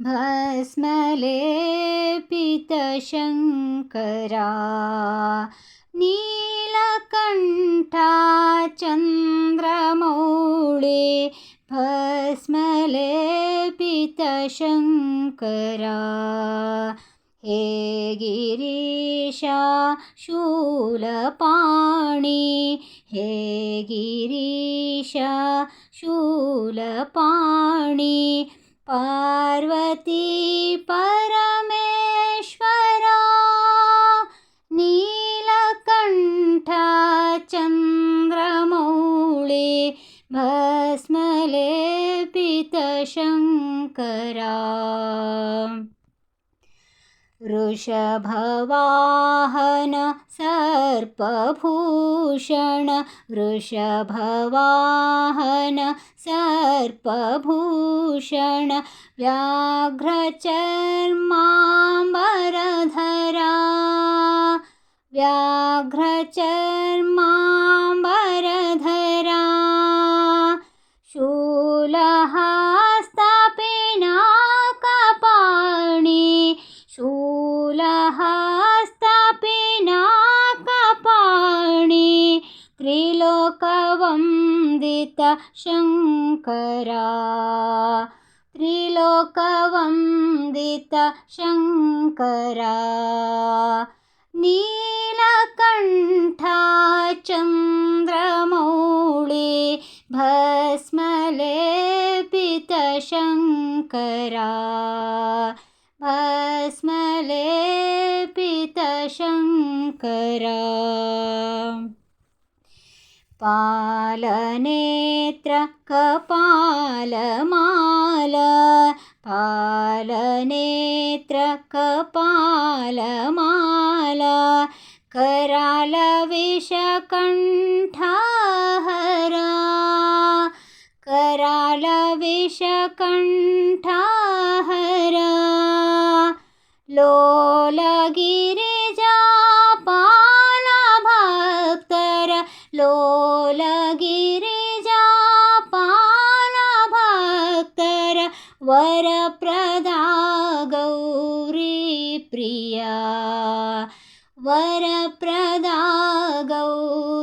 भस्मलेपितशङ्करा। नीलकण्ठा चन्द्रमौळे भस्मलेपितशङ्करा। हे गिरीशा शूलपाणि हे शूलपाणि पार्वती परमेश्वरा नीलकण्ठा चन्द्रमौळे भस्मलेपितशङ्करा वृषभवाहन सर्पभूषण वृषभवाहन सर्पभूषण व्याघ्रचर्माम्बरधरा व्याघ्रचर्माम्बरधरा शूलहस्तपिनाकपाणि शूलहस्तपिनाकपाणि त्रिलोकवन्दितशङ्करा त्रिलोकवन्दितशङ्करा नीलकण्ठा चन्द्रमौळे भस्मलेपितशङ्करा भस्मलेपितशङ्करा पालनेत्र कपालमाल पालनेत्र कपालमाल करालविषकण्ठहरा। करालविषकण्ठहरा। लोलगिरिजापालभक्तर वरप्रदा गौरीप्रिया वरप्रदा गौरीप्रिया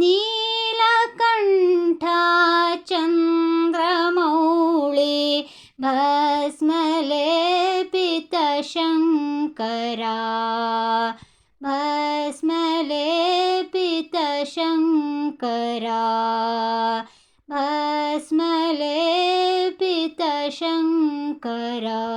नीलकण्ठा चन्द्रमौळे भस्मलेपितशङ्करा। भस्मलेपितशङ्करा भस्मलेपितशङ्करा